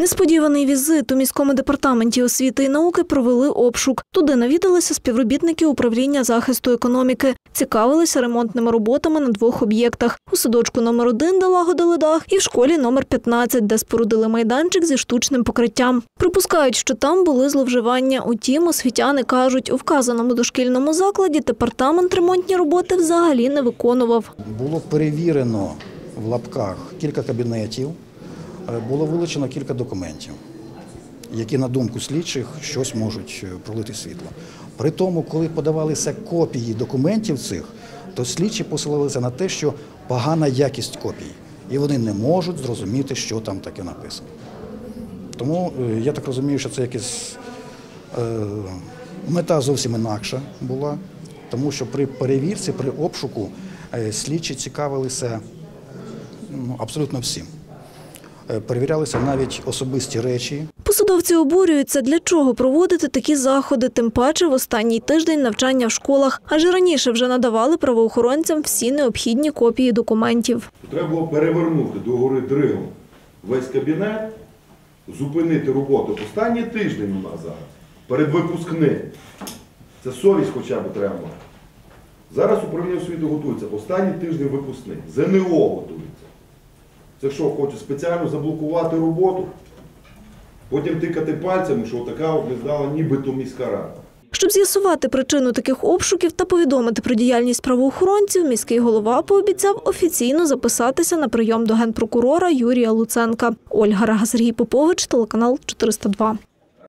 Несподіваний візит у міському департаменті освіти і науки провели обшук. Туди навідалися співробітники управління захисту економіки, цікавилися ремонтними роботами на двох об'єктах: у садочку номер 1 де лагодили дах, і в школі номер 15, де спорудили майданчик зі штучним покриттям. Припускають, що там були зловживання. Утім, освітяни кажуть, у вказаному дошкільному закладі департамент ремонтні роботи взагалі не виконував. Було перевірено в лапках кілька кабінетів, було вилучено кілька документів, які, на думку слідчих, щось можуть е, пролити світло. При тому, коли подавалися копії документів цих, то слідчі посилалися на те, що погана якість копій, і вони не можуть зрозуміти, що там таке написано. Тому е, я так розумію, що це якась е, мета зовсім інакша була, тому що при перевірці, при обшуку е, слідчі цікавилися ну, абсолютно всім. Е, Перевірялися навіть особисті речі, Посадовці обурюються, для чого проводити такі заходи, тим паче в останній тиждень навчання в школах, адже раніше вже надавали правоохоронцям всі необхідні копії документів. Треба було перевернути до гори дригом весь кабінет, зупинити роботу. Останній тиждень у нас зараз, перед випускним. Це совість хоча б треба. Зараз управління освіти готується. Останній тиждень випускний. ЗНО готується. Це що, хоче спеціально заблокувати роботу? Потім тикати пальцями, що така от не здала нібито міська рада. Щоб з'ясувати причину таких обшуків та повідомити про діяльність правоохоронців, міський голова пообіцяв офіційно записатися на прийом до генпрокурора Юрія Луценка. Ольга Рага, Сергій Попович, телеканал 402.